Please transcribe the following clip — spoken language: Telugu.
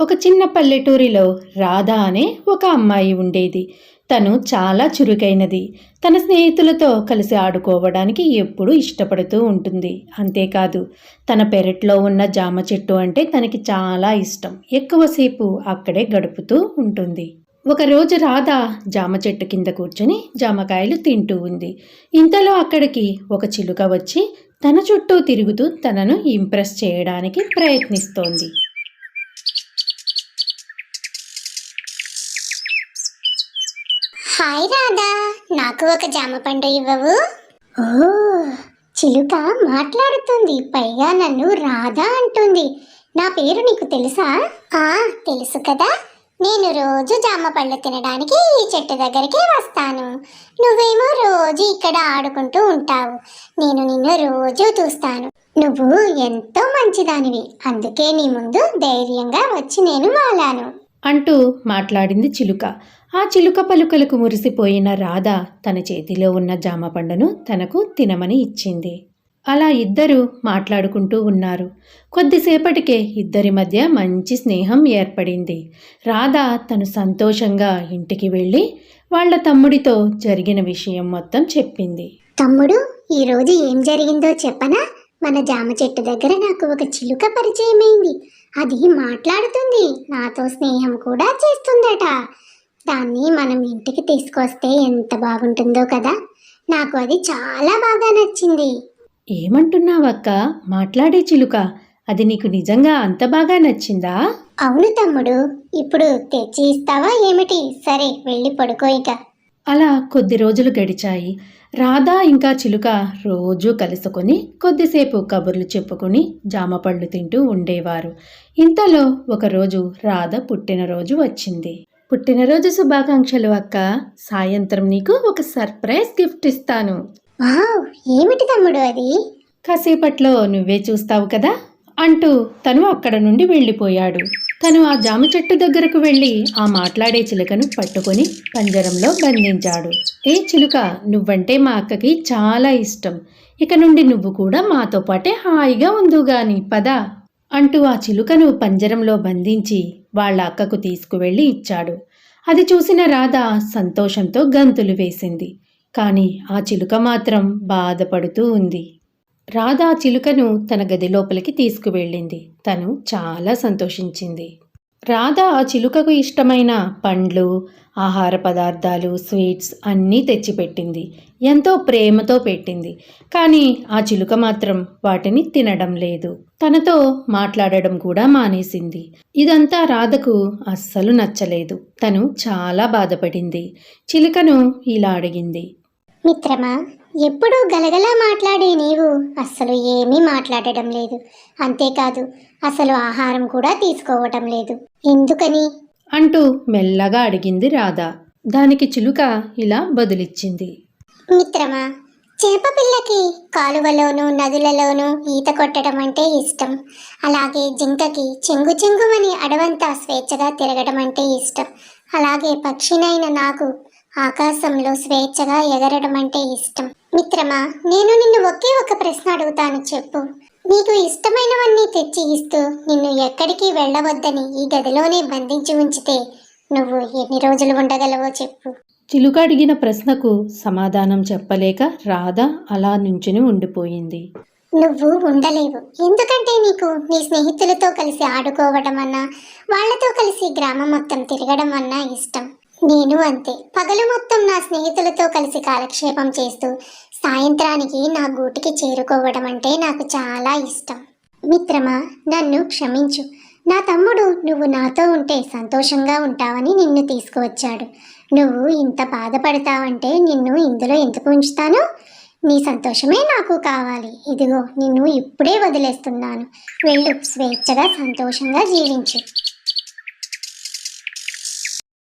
ఒక చిన్న పల్లెటూరిలో రాధ అనే ఒక అమ్మాయి ఉండేది. తను చాలా చురుకైనది. తన స్నేహితులతో కలిసి ఆడుకోవడానికి ఎప్పుడూ ఇష్టపడుతూ ఉంటుంది. అంతేకాదు తన పెరట్లో ఉన్న జామ చెట్టు అంటే తనకి చాలా ఇష్టం. ఎక్కువసేపు అక్కడే గడుపుతూ ఉంటుంది. ఒకరోజు రాధ జామ చెట్టు కింద కూర్చొని జామకాయలు తింటూ ఉంది. ఇంతలో అక్కడికి ఒక చిలుక వచ్చి తన చుట్టూ తిరుగుతూ తనను ఇంప్రెస్ చేయడానికి ప్రయత్నిస్తోంది. హాయ్ రాధా నాకు ఒక జామ పండు ఇవ్వవు. ఓ చిలుక మాట్లాడుతుంది పైగా నన్ను రాధా అంటుంది. నా పేరు నీకు తెలుసా? ఆ తెలుసు కదా. నేను రోజు జామ పళ్ళు తినడానికి ఈ చెట్టు దగ్గరికి వస్తాను. నువ్వేమో రోజు ఇక్కడ ఆడుకుంటూ ఉంటావు. నేను నిన్ను రోజు చూస్తాను. నువ్వు ఎంతో మంచిదానివి. అందుకే నీ ముందు ధైర్యంగా వచ్చి నేను మాలాను అంటూ మాట్లాడింది చిలుక. ఆ చిలుక పలుకలకు మురిసిపోయిన రాధ తన చేతిలో ఉన్న జామ పండును తనకు తినమని ఇచ్చింది. అలా ఇద్దరు మాట్లాడుకుంటూ ఉన్నారు. కొద్దిసేపటికే ఇద్దరి మధ్య మంచి స్నేహం ఏర్పడింది. రాధ తను సంతోషంగా ఇంటికి వెళ్ళి వాళ్ళ తమ్ముడితో జరిగిన విషయం మొత్తం చెప్పింది. తమ్ముడు ఈరోజు ఏం జరిగిందో చెప్పనా? మన జామ చెట్టు దగ్గర నాకు ఒక చిలుక పరిచయమైంది. అది మాట్లాడుతుంది నాతో స్నేహం కూడా చేస్తుందట. దాన్ని మనం ఇంటికి తీసుకొస్తే ఎంత బాగుంటుందో కదా. నాకు అది చాలా బాగా నచ్చింది. ఏమంటున్నావక్క? మాట్లాడే చిలుక. అది నీకు నిజంగా అంత బాగా నచ్చిందా? అవును తమ్ముడు. ఇప్పుడు తెచ్చి ఇస్తావా ఏమిటి? సరే వెళ్ళి పడుకో ఇక. అలా కొద్ది రోజులు గడిచాయి. రాధా ఇంకా చిలుక రోజూ కలుసుకొని కొద్దిసేపు కబుర్లు చెప్పుకొని జామపళ్ళు తింటూ ఉండేవారు. ఇంతలో ఒకరోజు రాధ పుట్టినరోజు వచ్చింది. పుట్టినరోజు శుభాకాంక్షలు అక్క. సాయంత్రం నీకు ఒక సర్ప్రైజ్ గిఫ్ట్ ఇస్తాను. ఏమిటి తమ్ముడు అది? కాసేపట్లో నువ్వే చూస్తావు కదా? అంటూ తను అక్కడ నుండి వెళ్ళిపోయాడు. తను ఆ జామ చెట్టు దగ్గరకు వెళ్ళి ఆ మాట్లాడే చిలుకను పట్టుకొని పంజరంలో బంధించాడు. ఏ చిలుక? నువ్వంటే మా అక్కకి చాలా ఇష్టం. ఇక నుండి నువ్వు కూడా మాతో పాటే హాయిగా ఉందుగాని పద అంటూ ఆ చిలుకను పంజరంలో బంధించి వాళ్ళ అక్కకు తీసుకువెళ్ళి ఇచ్చాడు. అది చూసిన రాధ సంతోషంతో గంతులు వేసింది. కానీ ఆ చిలుక మాత్రం బాధపడుతూ ఉంది. రాధ చిలుకను తన గది లోపలికి తీసుకువెళ్ళింది. తను చాలా సంతోషించింది. రాధ ఆ చిలుకకు ఇష్టమైన పండ్లు ఆహార పదార్థాలు స్వీట్స్ అన్నీ తెచ్చిపెట్టింది. ఎంతో ప్రేమతో పెట్టింది. కానీ ఆ చిలుక మాత్రం వాటిని తినడం లేదు. తనతో మాట్లాడడం కూడా మానేసింది. ఇదంతా రాధకు అస్సలు నచ్చలేదు. తను చాలా బాధపడింది. చిలుకను ఇలా అడిగింది. మిత్రమా ఎప్పుడూ గలగలా మాట్లాడే నీవు అస్సలు ఏమీ మాట్లాడడం లేదు. అంతేకాదు అసలు ఆహారం కూడా తీసుకోవటం లేదు. ఎందుకని? అంటూ మెల్లగా అడిగింది రాధ. దానికి చిలుక ఇలా బదులిచ్చింది. మిత్రమా చేప పిల్లకి కాలువలోనూ నదులలోనూ ఈత కొట్టడం అంటే ఇష్టం. అలాగే జింకకి చెంగు చెంగుమని అడవంతా స్వేచ్ఛగా తిరగడం అంటే ఇష్టం. అలాగే పక్షినైన నాకు ఆకాశంలో స్వేచ్ఛగా ఎగరడం అంటే ఇష్టం. మిత్రమా నేను నిన్ను ఒకే ఒక ప్రశ్న అడుగుతాను చెప్పు. నీకు ఇష్టమైనవన్నీ తెచ్చి ఇస్తూ నిన్ను ఎక్కడికి వెళ్ళవద్దని ఈ గదిలోనే బంధించి ఉంచితే నువ్వు ఎన్ని రోజులు ఉండగలవో చెప్పు. చిలుక అడిగిన ప్రశ్నకు సమాధానం చెప్పలేక రాధ అలా నుంచుని ఉండిపోయింది. నువ్వు ఉండలేవు. ఎందుకంటే నీకు నీ స్నేహితులతో కలిసి ఆడుకోవడం అన్నా వాళ్ళతో కలిసి గ్రామం మొత్తం తిరగడం అన్నా ఇష్టం. నేను అంతే. పగలు మొత్తం నా స్నేహితులతో కలిసి కాలక్షేపం చేస్తూ సాయంత్రానికి నా గూటికి చేరుకోవడం అంటే నాకు చాలా ఇష్టం. మిత్రమా నన్ను క్షమించు. నా తమ్ముడు నువ్వు నాతో ఉంటే సంతోషంగా ఉంటావని నిన్ను తీసుకువచ్చాడు. నువ్వు ఇంత బాధపడతావంటే నిన్ను ఇందులో ఎందుకు ఉంచుతాను? నీ సంతోషమే నాకు కావాలి. ఇదిగో నిన్ను ఇప్పుడే వదిలేస్తున్నాను. వెళ్ళు స్వేచ్ఛగా సంతోషంగా జీవించు.